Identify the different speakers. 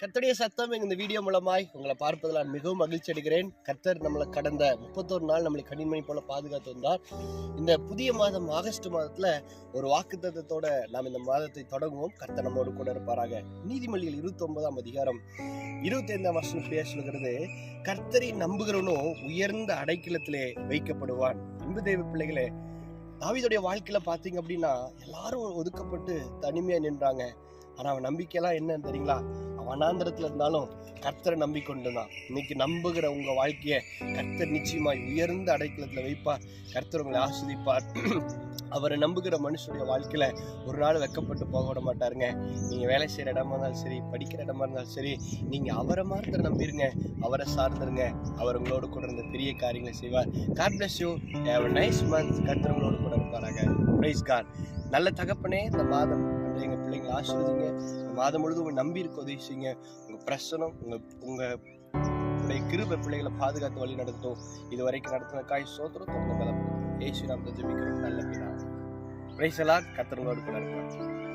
Speaker 1: கர்த்தருடைய சத்தம் இந்த வீடியோ மூலமாய் உங்களை பார்ப்பதில் நான் மிகவும் மகிழ்ச்சி அடைகிறேன். கர்த்தர் நம்மளை கடந்த முப்பத்தோரு நாள் நம்மளை கனிமணி போல பாதுகாத்து வந்தார். இந்த புதிய மாதம் ஆகஸ்ட் மாதத்தில் ஒரு வாக்குத்தத்தத்தோட நாம் இந்த மாதத்தை தொடங்குவோம். கர்த்தர் நம்மோடு கூட இருப்பாராக. நீதிமொழியில் இருபத்தி ஒன்பதாம் அதிகாரம் இருபத்தி ஐந்தாம் வருஷம் இப்படியா சொல்கிறது கர்த்தரை நம்புகிறவனும் உயர்ந்த அடைக்கலத்திலே வைக்கப்படுவான். அன்பு தெய்வ பிள்ளைகளே தாவீதுடைய வாழ்க்கையில பாத்தீங்க அப்படின்னா எல்லாரும் ஒதுக்கப்பட்டு தனிமையா நின்றாங்க. ஆனால் அவன் நம்பிக்கையெல்லாம் என்னன்னு தெரியுங்களா? வனாந்திரத்தில் இருந்தாலும் கர்த்தரை நம்பிக்கொண்டுதான். இன்னைக்கு நம்புகிற உங்க வாழ்க்கையை கர்த்தர் நிச்சயமாய் உயர்ந்த அடைக்கலத்துல வைப்பார் கர்த்தர் உங்களை ஆஸ்வதிப்பார் அவரை நம்புகிற மனுஷனுடைய வாழ்க்கையில ஒரு நாள் வெக்கப்பட்டு போக விட மாட்டாருங்க. நீங்க வேலை செய்யற இடமா இருந்தாலும் சரி படிக்கிற இடமா இருந்தாலும் சரி நீங்க அவரை மாத்திர நம்பிருங்க. அவரை சார்ந்துருங்க. அவர் உங்களோட கூட இருந்த பெரிய காரியங்களை செய்வார். God bless you have nice month கர்த்தர் உங்களோட கூட இருப்பாராங்க பிரைஸ் காட் நல்ல தகப்பனே இந்த மாதம் வந்து ஆசிர்வதிங்க. இந்த மாதம் முழுதும் உங்க நம்பி இருக்க உதவி செய்யுங்க. உங்கள் பிரசனம் உங்கள் உங்கள் உங்களுடைய கிருபை பிள்ளைகளை பாதுகாத்து வழி நடத்தும் இது வரைக்கும் நடத்தின காய் சோத்திரம் தொடர்ந்து பலப்படுத்தும் ஏசு நாம் ஜெபிக்கிறோம். நல்ல பிதா. பிரைஸ் கத்திரங்களோடு கர்த்தர் கூட இருப்பார்.